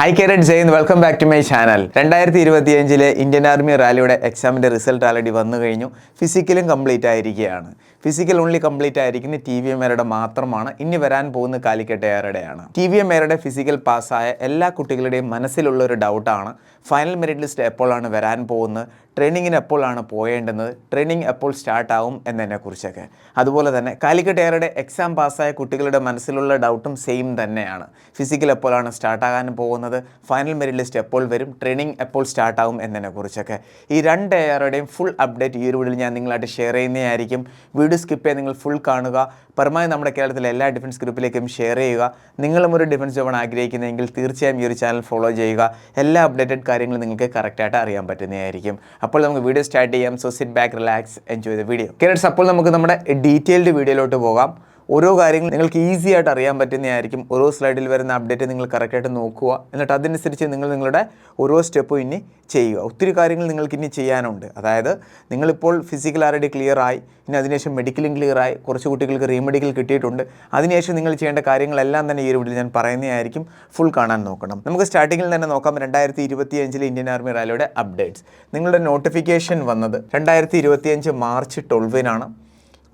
Hi carrot Jain welcome back to my channel രണ്ടായിരത്തി ഇരുപത്തിയഞ്ചിലെ Indian army റാലിയുടെ എക്സാമിന്റെ result already വന്നു കഴിഞ്ഞു. ഫിസിക്കലും കംപ്ലീറ്റ് ആയിരിക്കുകയാണ്. ഫിസിക്കൽ ഓൺലി കംപ്ലീറ്റ് ആയിരിക്കുന്ന ടി വി എം എയുടെ മാത്രമാണ് ഇനി വരാൻ പോകുന്ന കാലിക്കട്ട് എയറുടെയാണ് ടി വി എം എയുടെ ഫിസിക്കൽ പാസ്സായ എല്ലാ കുട്ടികളുടെയും മനസ്സിലുള്ള ഒരു ഡൗട്ടാണ് ഫൈനൽ മെറിറ്റ് ലിസ്റ്റ് എപ്പോഴാണ് വരാൻ പോകുന്നത്? ട്രെയിനിങ്ങിന് എപ്പോഴാണ് പോയേണ്ടുന്നത്? ട്രെയിനിങ് എപ്പോൾ സ്റ്റാർട്ട് ആവും എന്നതിനെക്കുറിച്ചൊക്കെ. അതുപോലെ തന്നെ കാലിക്കട്ട് എയറുടെ എക്സാം പാസ്സായ കുട്ടികളുടെ മനസ്സിലുള്ള ഡൗട്ടും സെയിം തന്നെയാണ്. ഫിസിക്കൽ എപ്പോഴാണ് സ്റ്റാർട്ട് ആകാൻ പോകുന്നത് ഫൈനൽ മെറിറ്റ് ലിസ്റ്റ് എപ്പോൾ വരും ട്രെയിനിങ് എപ്പോൾ സ്റ്റാർട്ട് എന്നതിനെ കുറിച്ചൊക്കെ. ഈ രണ്ട് എയറുടെയും ഫുൾ അപ്ഡേറ്റ് ഈ ഒരു വീഡിയോയിൽ ഞാൻ നിങ്ങളായിട്ട് ഷെയർ ചെയ്യുന്നതായിരിക്കും. വീഡിയോ സ്കിപ്പ് ചെയ്യാൻ നിങ്ങൾ ഫുൾ കാണുക. പരമാവധി നമ്മുടെ കേരളത്തിലെ എല്ലാ ഡിഫൻസ് ഗ്രൂപ്പിലേക്കും ഷെയർ ചെയ്യുക. നിങ്ങളും ഒരു ഡിഫൻസ് ജോബാണ് ആഗ്രഹിക്കുന്നതെങ്കിൽ തീർച്ചയായും ഈ ഒരു ചാനൽ ഫോളോ ചെയ്യുക. എല്ലാ അപ്ഡേറ്റഡ് കാര്യങ്ങളും നിങ്ങൾക്ക് കറക്റ്റായിട്ട് അറിയാൻ പറ്റുന്നതായിരിക്കും. അപ്പോൾ നമുക്ക് വീഡിയോ സ്റ്റാർട്ട് ചെയ്യാം. So sit back relax enjoy the video Kerala's അപ്പോൾ നമുക്ക് നമ്മുടെ ഡീറ്റെയിൽഡ് വീഡിയോയിലോട്ട് പോകാം. ഓരോ കാര്യങ്ങൾ നിങ്ങൾക്ക് ഈസി ആയിട്ട് അറിയാൻ പറ്റുന്നതായിരിക്കും. ഓരോ സ്ലൈഡിൽ വരുന്ന അപ്ഡേറ്റ് നിങ്ങൾ കറക്റ്റായിട്ട് നോക്കുക. എന്നിട്ട് അതനുസരിച്ച് നിങ്ങൾ നിങ്ങളുടെ ഓരോ സ്റ്റെപ്പും ഇനി ചെയ്യുക. ഒത്തിരി കാര്യങ്ങൾ നിങ്ങൾക്ക് ഇനി ചെയ്യാനുണ്ട്. അതായത് നിങ്ങളിപ്പോൾ ഫിസിക്കൽ ആൾറെഡി ക്ലിയർ ആയി. ഇനി അതിനുശേഷം മെഡിക്കലും ക്ലിയർ ആയി. കുറച്ച് കുട്ടികൾക്ക് റീമെഡിക്കൽ കിട്ടിയിട്ടുണ്ട്. അതിനുശേഷം നിങ്ങൾ ചെയ്യേണ്ട കാര്യങ്ങളെല്ലാം തന്നെ ഈ ഒരു വീഡിയോയിൽ ഞാൻ പറയുന്നതായിരിക്കും. ഫുൾ കാണാൻ നോക്കണം. നമുക്ക് സ്റ്റാർട്ടിങ്ങിൽ തന്നെ നോക്കാം. രണ്ടായിരത്തി ഇരുപത്തി അഞ്ചിലെ ഇന്ത്യൻ ആർമി റാലിയുടെ അപ്ഡേറ്റ്സ് നിങ്ങളുടെ നോട്ടിഫിക്കേഷൻ വന്നത് രണ്ടായിരത്തി ഇരുപത്തിയഞ്ച് March ട്വൽവിനാണ്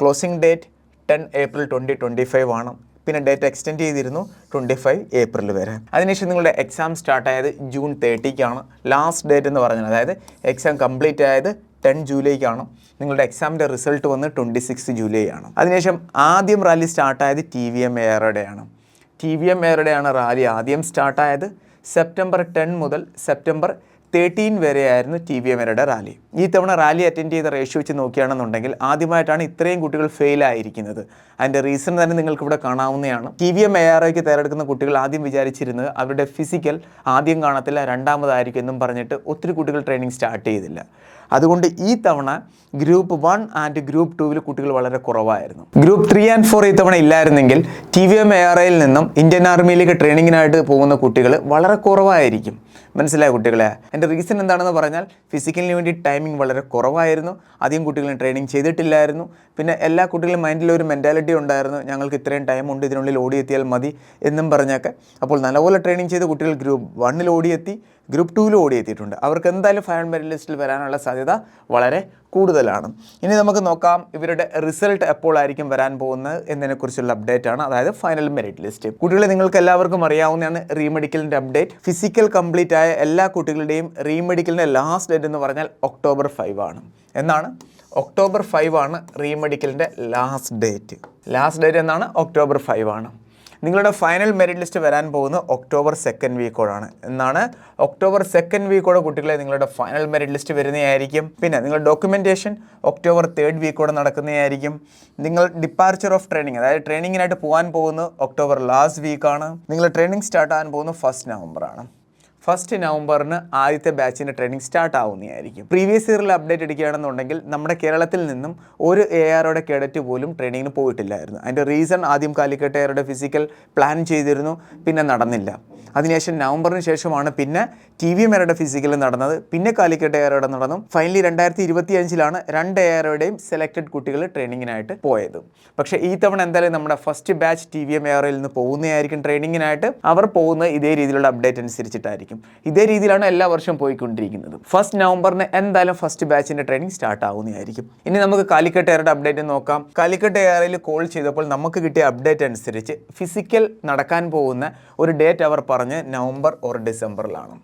closing date ten April twenty twenty five ആണ്. പിന്നെ ഡേറ്റ് എക്സ്റ്റെൻഡ് ചെയ്തിരുന്നു ട്വന്റി ഫൈവ് ഏപ്രിൽ വരെ. അതിനുശേഷം നിങ്ങളുടെ എക്സാം സ്റ്റാർട്ട് ആയത് ജൂൺ തേർട്ടിക്കാണ്. ലാസ്റ്റ് ഡേറ്റ് എന്ന് പറഞ്ഞത്. അതായത് എക്സാം കംപ്ലീറ്റ് ആയത് ടെൻ ജൂലൈക്കാണ്. നിങ്ങളുടെ എക്സാമിന്റെ റിസൾട്ട് വന്ന് ട്വന്റി സിക്സ് ജൂലൈ ആണ് അതിനുശേഷം ആദ്യം റാലി സ്റ്റാർട്ടായത് ടി വി എം എയറുടെയാണ് ടി വി എം എയറുടെയാണ് റാലി ആദ്യം സ്റ്റാർട്ടായത് സെപ്റ്റംബർ ടെൻ മുതൽ സെപ്റ്റംബർ തേർട്ടീൻ വരെയായിരുന്നു ടി വി എമ്മരുടെ റാലി. ഈ തവണ റാലി അറ്റൻഡ് ചെയ്ത റേഷ്യോ വെച്ച് നോക്കുകയാണെന്നുണ്ടെങ്കിൽ ആദ്യമായിട്ടാണ് ഇത്രയും കുട്ടികൾ ഫെയിൽ ആയിരിക്കുന്നത്. അതിന്റെ റീസൺ തന്നെ നിങ്ങൾക്ക് ഇവിടെ കാണാവുന്നതാണ്. T V M A R ഐക്ക് തയ്യാറെടുക്കുന്ന കുട്ടികൾ ആദ്യം വിചാരിച്ചിരുന്നത് അവരുടെ ഫിസിക്കൽ ആദ്യം കാണത്തില്ല രണ്ടാമതായിരിക്കും എന്നും പറഞ്ഞിട്ട് ഒത്തിരി കുട്ടികൾ ട്രെയിനിങ് സ്റ്റാർട്ട് ചെയ്തില്ല. അതുകൊണ്ട് ഈ തവണ ഗ്രൂപ്പ് വൺ ആൻഡ് ഗ്രൂപ്പ് ടൂവിൽ കുട്ടികൾ വളരെ കുറവായിരുന്നു. ഗ്രൂപ്പ് ത്രീ ആൻഡ് ഫോർ ഈ തവണ ഇല്ലായിരുന്നെങ്കിൽ T V M A R ഐയിൽ നിന്നും ഇന്ത്യൻ ആർമിയിലേക്ക് ട്രെയിനിങ്ങിനായിട്ട് പോകുന്ന കുട്ടികൾ വളരെ കുറവായിരിക്കും. മനസ്സിലായ കുട്ടികളെ? എന്റെ റീസൺ എന്താണെന്ന് പറഞ്ഞാൽ ഫിസിക്കലിന് വേണ്ടി ടൈമിംഗ് വളരെ കുറവായിരുന്നു. അധികം കുട്ടികളും ട്രെയിനിങ് ചെയ്തിട്ടില്ലായിരുന്നു. പിന്നെ എല്ലാ കുട്ടികളും മൈൻഡിൽ ഒരു മെന്റാലിറ്റി ഉണ്ടായിരുന്നു. ഞങ്ങൾക്ക് ഇത്രയും ടൈം ഉണ്ട് ഇതിനുള്ളിൽ ഓടിയെത്തിയാൽ മതി എന്നും പറഞ്ഞൊക്കെ. അപ്പോൾ നല്ലപോലെ ട്രെയിനിങ് ചെയ്ത് കുട്ടികൾ ഗ്രൂപ്പ് വണ്ണിൽ ഓടിയെത്തി. ഗ്രൂപ്പ് ടൂവിൽ ഓടിയെത്തിയിട്ടുണ്ട്. അവർക്ക് എന്തായാലും ഫൈനൽ മെറിറ്റ് ലിസ്റ്റിൽ വരാനുള്ള സാധ്യത വളരെ കൂടുതലാണ്. ഇനി നമുക്ക് നോക്കാം ഇവരുടെ റിസൾട്ട് എപ്പോഴായിരിക്കും വരാൻ പോകുന്നത് എന്നതിനെക്കുറിച്ചുള്ള അപ്ഡേറ്റ് ആണ്. അതായത് ഫൈനൽ മെറിറ്റ് ലിസ്റ്റ്. കുട്ടികളെ നിങ്ങൾക്ക് എല്ലാവർക്കും അറിയാവുന്നതാണ് റീമെഡിക്കലിന്റെ അപ്ഡേറ്റ് ഫിസിക്കൽ കംപ്ലീറ്റ് ആയ എല്ലാ കുട്ടികളുടെയും റീമെഡിക്കലിന്റെ ലാസ്റ്റ് ഡേറ്റ് എന്ന് പറഞ്ഞാൽ ഒക്ടോബർ ഫൈവ് ആണ്. എന്നാണ്? ഒക്ടോബർ ഫൈവ് ആണ് റീമെഡിക്കലിന്റെ ലാസ്റ്റ് ഡേറ്റ് ലാസ്റ്റ് ഡേറ്റ് എന്നാണ്? ഒക്ടോബർ ഫൈവ് ആണ്. നിങ്ങളുടെ ഫൈനൽ മെറിറ്റ് ലിസ്റ്റ് വരാൻ പോകുന്നത് ഒക്ടോബർ സെക്കൻഡ് വീക്കോടാണ് എന്നാണ് ഒക്ടോബർ സെക്കൻഡ് വീക്കോടെ കുട്ടികളെ നിങ്ങളുടെ ഫൈനൽ മെറിറ്റ് ലിസ്റ്റ് വരുന്നതായിരിക്കും. പിന്നെ നിങ്ങളുടെ ഡോക്യുമെന്റേഷൻ ഒക്ടോബർ തേർഡ് വീക്കോടെ നടക്കുന്നതായിരിക്കും. നിങ്ങൾ ഡിപ്പാർച്ചർ ഓഫ് ട്രെയിനിങ് അതായത് ട്രെയിനിങ്ങിനായിട്ട് പോകാൻ പോകുന്നത് ഒക്ടോബർ ലാസ്റ്റ് വീക്കാണ് നിങ്ങൾ ട്രെയിനിങ് സ്റ്റാർട്ട് ആകാൻ പോകുന്നത് ഫസ്റ്റ് നവംബറാണ് ഫസ്റ്റ് നവംബറിന് ആദ്യത്തെ ബാച്ചിന്റെ ട്രെയിനിങ് സ്റ്റാർട്ട് ആവുന്നതായിരിക്കും. പ്രീവിയസ് ഇയറിൽ അപ്ഡേറ്റ് എടുക്കുകയാണെന്നുണ്ടെങ്കിൽ നമ്മുടെ കേരളത്തിൽ നിന്നും ഒരു എ ആറോടെ കേഡറ്റ് പോലും ട്രെയിനിങ്ങിന് പോയിട്ടില്ലായിരുന്നു. അതിന്റെ റീസൺ ആദ്യം കാലിക്കട്ട് എയറുടെ ഫിസിക്കൽ പ്ലാൻ ചെയ്തിരുന്നു പിന്നെ നടന്നില്ല. അതിനുശേഷം നവംബറിന് ശേഷമാണ് പിന്നെ ടി വി എമ്മയുടെ ഫിസിക്കൽ നടന്നത് പിന്നെ കാലിക്കട്ട് എയറോടെ നടന്നു. ഫൈനലി രണ്ടായിരത്തി ഇരുപത്തി അഞ്ചിലാണ് രണ്ട് എയറോടെയും സെലക്റ്റഡ് കുട്ടികൾ ട്രെയിനിങ്ങിനായിട്ട് പോയത്. പക്ഷേ ഈ തവണ എന്തായാലും നമ്മുടെ first batch T V M എയറിൽ നിന്ന് പോകുന്നതായിരിക്കും ട്രെയിനിങ്ങിനായിട്ട് അവർ പോകുന്നത് ഇതേ രീതിയിലുള്ള അപ്ഡേറ്റ് അനുസരിച്ചിട്ടായിരിക്കും. ഇതേ രീതിയിലാണ് എല്ലാ വർഷവും പോയിക്കൊണ്ടിരിക്കുന്നത്. ഫസ്റ്റ് നവംബറിന് എന്തായാലും ഫസ്റ്റ് ബാച്ചിന്റെ ട്രെയിനിങ് സ്റ്റാർട്ട് ആവുന്നതായിരിക്കും. ഇനി നമുക്ക് കാലിക്കട്ട് എയറുടെ അപ്ഡേറ്റ് നോക്കാം. കാലിക്കട്ട് എയറിൽ കോൾ ചെയ്തപ്പോൾ നമുക്ക് കിട്ടിയ അപ്ഡേറ്റ് അനുസരിച്ച് ഫിസിക്കൽ നടക്കാൻ പോകുന്ന ഒരു ഡേറ്റ് അവർ പറഞ്ഞ് നവംബർ ഓർ ഡിസംബറിലാണ്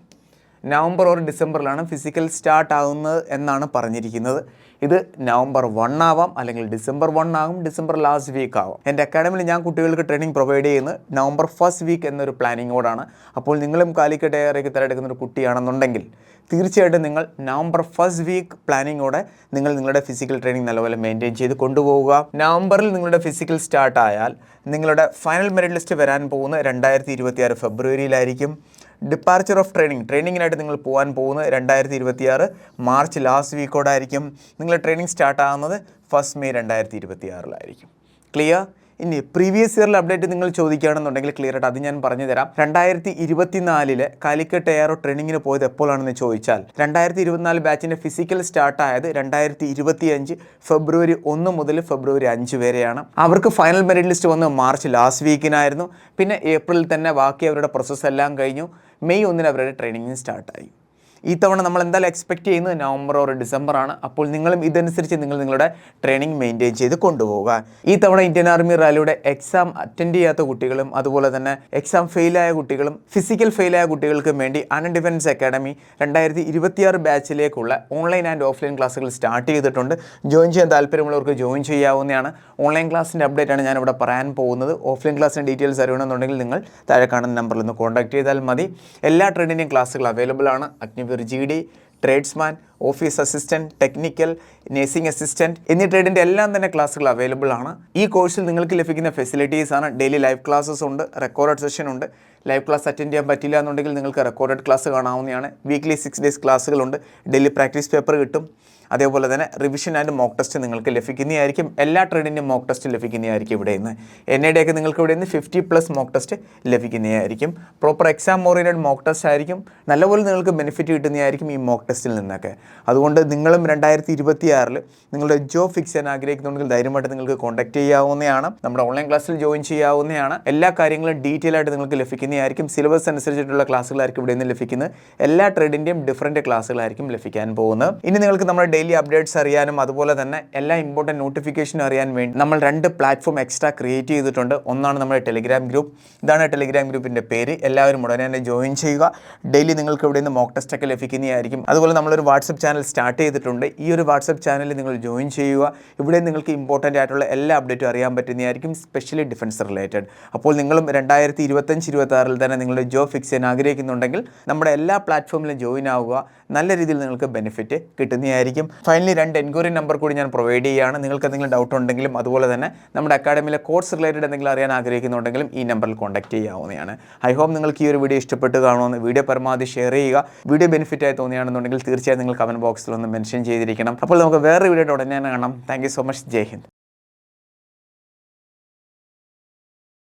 നവംബർ ഓർ ഡിസംബറിലാണ് ഫിസിക്കൽ സ്റ്റാർട്ട് ആകുന്നത് എന്നാണ് പറഞ്ഞിരിക്കുന്നത്. ഇത് നവംബർ വൺ ആവാം അല്ലെങ്കിൽ ഡിസംബർ വൺ ആകും ഡിസംബർ ലാസ്റ്റ് വീക്ക് ആവാം. എന്റെ അക്കാഡമിയിൽ ഞാൻ കുട്ടികൾക്ക് ട്രെയിനിങ് പ്രൊവൈഡ് ചെയ്യുന്നത് നവംബർ ഫസ്റ്റ് വീക്ക് എന്നൊരു പ്ലാനിങ്ങോടാണ് അപ്പോൾ നിങ്ങളും കാലിക്കട്ട് എയറേക്ക് തിരഞ്ഞെടുക്കുന്ന ഒരു കുട്ടിയാണെന്നുണ്ടെങ്കിൽ തീർച്ചയായിട്ടും നിങ്ങൾ നവംബർ ഫസ്റ്റ് വീക്ക് പ്ലാനിങ്ങോടെ നിങ്ങൾ നിങ്ങളുടെ ഫിസിക്കൽ ട്രെയിനിങ് നല്ലപോലെ മെയിന്റെയിൻ ചെയ്ത് കൊണ്ടുപോവുക. നവംബറിൽ നിങ്ങളുടെ ഫിസിക്കൽ സ്റ്റാർട്ട് ആയാൽ നിങ്ങളുടെ ഫൈനൽ മെറിറ്റ് ലിസ്റ്റ് വരാൻ പോകുന്നത് രണ്ടായിരത്തി ഫെബ്രുവരിയിലായിരിക്കും ഡിപ്പാർച്ചർ ഓഫ് ട്രെയിനിങ് ട്രെയിനിങ്ങിനായിട്ട് നിങ്ങൾ പോകാൻ പോകുന്നത് രണ്ടായിരത്തി ഇരുപത്തിയാറ് മാർച്ച് ലാസ്റ്റ് വീക്കോടായിരിക്കും നിങ്ങൾ ട്രെയിനിങ് സ്റ്റാർട്ട് ആകുന്നത് ഫസ്റ്റ് മെയ് രണ്ടായിരത്തി ഇരുപത്തിയാറിലായിരിക്കും ക്ലിയർ ഇനി പ്രീവിയസ് ഇയറിൽ അപ്ഡേറ്റ് നിങ്ങൾ ചോദിക്കുകയാണെന്നുണ്ടെങ്കിൽ ക്ലിയർ ആയിട്ട് അത് ഞാൻ പറഞ്ഞു തരാം രണ്ടായിരത്തി ഇരുപത്തിനാലിൽ കാലിക്കട്ട് എയറോ ട്രെയിനിങ്ങിന് പോയത് എപ്പോഴാണെന്ന് ചോദിച്ചാൽ രണ്ടായിരത്തി ഇരുപത്തിനാല് ബാച്ചിന്റെ ഫിസിക്കൽ സ്റ്റാർട്ട് ആയത് രണ്ടായിരത്തി ഇരുപത്തി അഞ്ച് ഫെബ്രുവരി ഒന്ന് മുതൽ ഫെബ്രുവരി അഞ്ച് വരെയാണ്. അവർക്ക് ഫൈനൽ മെറിറ്റ് ലിസ്റ്റ് വന്ന് മാർച്ച് ലാസ്റ്റ് വീക്കിനായിരുന്നു പിന്നെ ഏപ്രിലിൽ തന്നെ ബാക്കി അവരുടെ പ്രോസസ്സ് എല്ലാം കഴിഞ്ഞു. മെയ് ഒന്നിന് അവരുടെ ട്രെയിനിങ് സ്റ്റാർട്ടായി ഈ തവണ നമ്മൾ എന്തായാലും എക്സ്പെക്ട് ചെയ്യുന്നത് നവംബർ ഓർ ഡിസംബർ ആണ്. അപ്പോൾ നിങ്ങളും ഇതനുസരിച്ച് നിങ്ങൾ നിങ്ങളുടെ ട്രെയിനിങ് മെയിന്റെയിൻ ചെയ്ത് കൊണ്ടുപോവുക. ഈ തവണ ഇന്ത്യൻ ആർമി റാലിയുടെ എക്സാം അറ്റൻഡ് ചെയ്യാത്ത കുട്ടികളും അതുപോലെ തന്നെ എക്സാം ഫെയിലായ കുട്ടികളും ഫിസിക്കൽ ഫെയിലായ കുട്ടികൾക്കും വേണ്ടി അൺ ഡിഫൻസ് അക്കാഡമി രണ്ടായിരത്തി ഇരുപത്തിയാറ് ബാച്ചിലേക്കുള്ള ഓൺലൈൻ ആൻഡ് ഓഫ്ലൈൻ ക്ലാസ്സുകൾ സ്റ്റാർട്ട് ചെയ്തിട്ടുണ്ട്. ജോയിൻ ചെയ്യാൻ താല്പര്യമുള്ളവർക്ക് ജോയിൻ ചെയ്യാവുന്നതാണ്. ഓൺലൈൻ ക്ലാസ്സിന്റെ അപ്ഡേറ്റ് ആണ് ഞാനിവിടെ പറയാൻ പോകുന്നത്. ഓഫ്ലൈൻ ക്ലാസ്സിന്റെ ഡീറ്റെയിൽസ് അറിയണമെന്നുണ്ടെങ്കിൽ നിങ്ങൾ താഴെ കാണുന്ന നമ്പറിൽ നിന്ന് കോൺടാക്ട് ചെയ്താൽ മതി. എല്ലാ ട്രെയിനിന്റെയും ക്ലാസ്സുകൾ അവൈലബിൾ ആണ്. Agniveer G D tradesman office assistant technical nursing assistant എന്നീ ട്രേഡിന്റെ എല്ലാം തന്നെ ക്ലാസ്സുകൾ അവൈലബിൾ ആണ്. ഈ കോഴ്സിൽ നിങ്ങൾക്ക് ലഭിക്കുന്ന ഫെസിലിറ്റീസ് ആണ്. ഡെയിലി ലൈവ് ക്ലാസ്സസ് ഉണ്ട്. റെക്കോർഡ് സെഷൻ ഉണ്ട്. ലൈവ് ക്ലാസ് അറ്റൻഡ് ചെയ്യാൻ പറ്റില്ല എന്നുണ്ടെങ്കിൽ നിങ്ങൾക്ക് റെക്കോർഡ് ക്ലാസ് കാണാവുന്നതാണ്. വീക്ക്ലി സിക്സ് ഡേയ്സ് ക്ലാസ്സുകളുണ്ട് ഡെയിലി പ്രാക്ടീസ് പേപ്പർ കിട്ടും. അതേപോലെ തന്നെ റിവിഷൻ ആൻഡ് മോക്ക് ടെസ്റ്റ് നിങ്ങൾക്ക് ലഭിക്കുന്നതായിരിക്കും. എല്ലാ ട്രേഡിന്റെയും മോക്ക് ടെസ്റ്റ് ലഭിക്കുന്നതായിരിക്കും ഇവിടെ നിന്ന് എൻ ഐ നിങ്ങൾക്ക് ഇവിടെ നിന്ന് ഫിഫ്റ്റി പ്ലസ് മോക്ക് ടെസ്റ്റ് ലഭിക്കുന്നതായിരിക്കും. Proper exam oriented mock test ആയിരിക്കും. നല്ലപോലെ നിങ്ങൾക്ക് ബെനിഫിറ്റ് കിട്ടുന്നതായിരിക്കും ഈ മോക്ക് ടെസ്റ്റിൽ നിന്നൊക്കെ. അതുകൊണ്ട് നിങ്ങളും രണ്ടായിരത്തി ഇരുപത്തി ആറിൽ നിങ്ങളുടെ ജോബ് ഫിക്സ് ചെയ്യാൻ ആഗ്രഹിക്കുന്നുണ്ടെങ്കിൽ ധൈര്യമായിട്ട് നിങ്ങൾക്ക് കോൺടാക്ട് ചെയ്യാവുന്നതാണ്. നമ്മുടെ ഓൺലൈൻ ക്ലാസ്സിൽ ജോയിൻ ചെയ്യാവുന്നതാണ്. എല്ലാ കാര്യങ്ങളും ഡീറ്റെയിൽ ആയിട്ട് നിങ്ങൾക്ക് ലഭിക്കുന്നതായിരിക്കും. സിലബസ് അനുസരിച്ചിട്ടുള്ള ക്ലാസ്സുകളായിരിക്കും ഇവിടെ നിന്ന് ലഭിക്കുന്നത്. എല്ലാ ട്രേഡിന്റെയും ഡിഫറന്റ് ക്ലാസ്സുകളായിരിക്കും ലഭിക്കാൻ പോകുന്നത്. ഇനി നിങ്ങൾക്ക് നമ്മുടെ ഡെയിലി അപ്ഡേറ്റ്സ് അറിയാനും അതുപോലെ തന്നെ എല്ലാ ഇമ്പോർട്ടന്റ് നോട്ടിഫിക്കേഷനും അറിയാൻ വേണ്ടി നമ്മൾ രണ്ട് പ്ലാറ്റ്ഫോം എക്സ്ട്രാ ക്രിയേറ്റ് ചെയ്തിട്ടുണ്ട്. ഒന്നാണ് നമ്മുടെ ടെലിഗ്രാം ഗ്രൂപ്പ് ഇതാണ് ടെലിഗ്രാം ഗ്രൂപ്പിന്റെ പേര്. എല്ലാവരും ഉടനെ തന്നെ ജോയിൻ ചെയ്യുക. ഡെയിലി നിങ്ങൾക്ക് ഇവിടെ നിന്ന് മോക്ക് ടെസ്റ്റ് ഒക്കെ ലഭിക്കുന്നതായിരിക്കും. അതുപോലെ നമ്മളൊരു വാട്സപ്പ് ചാനൽ സ്റ്റാർട്ട് ചെയ്തിട്ടുണ്ട്. ഈ ഒരു വാട്സപ്പ് ചാനലിൽ നിങ്ങൾ ജോയിൻ ചെയ്യുക. ഇവിടെ നിങ്ങൾക്ക് ഇമ്പോർട്ടന്റ് ആയിട്ടുള്ള എല്ലാ അപ്ഡേറ്റും അറിയാൻ പറ്റുന്നതായിരിക്കും സ്പെഷ്യലി ഡിഫൻസ് റിലേറ്റഡ് അപ്പോൾ നിങ്ങളും രണ്ടായിരത്തി ഇരുപത്തഞ്ച് ഇരുപത്തി ആറിൽ തന്നെ നിങ്ങളുടെ ജോബ് ഫിക്സ് ചെയ്യാൻ ആഗ്രഹിക്കുന്നുണ്ടെങ്കിൽ നമ്മുടെ എല്ലാ പ്ലാറ്റ്ഫോമിലും ജോയിൻ ആവുക. നല്ല രീതിയിൽ നിങ്ങൾക്ക് ബെനിഫിറ്റ് കിട്ടുന്നതായിരിക്കും. ഫൈനലി രണ്ട് എൻക്വയറി നമ്പർ കൂടി ഞാൻ പ്രൊവൈഡ് ചെയ്യുകയാണ്. നിങ്ങൾക്ക് എന്തെങ്കിലും ഡൗട്ട് ഉണ്ടെങ്കിലും അതുപോലെ തന്നെ നമ്മുടെ അക്കാഡമിയിലെ കോഴ്സ് റിലേറ്റഡ് എന്തെങ്കിലും അറിയാൻ ആഗ്രഹിക്കുന്നുണ്ടെങ്കിലും ഈ നമ്പറിൽ കോൺടാക്ട് ചെയ്യാവുന്നതാണ്. ഐ ഹോപ്പ് നിങ്ങൾക്ക് ഈ ഒരു വീഡിയോ ഇഷ്ടപ്പെട്ട് കാണുമെന്ന് വീഡിയോ പരമാവധി ഷെയർ ചെയ്യുക. വീഡിയോ ബെനിഫിറ്റ് ആയി തോന്നുകയാണെന്നുണ്ടെങ്കിൽ തീർച്ചയായും നിങ്ങൾ കമന്റ് ബോക്സിൽ ഒന്ന് മെൻഷൻ ചെയ്തിരിക്കണം. അപ്പോൾ നമുക്ക് വേറെ വീഡിയോ ഉടനെ കാണാം. Thank so much Jai Hind.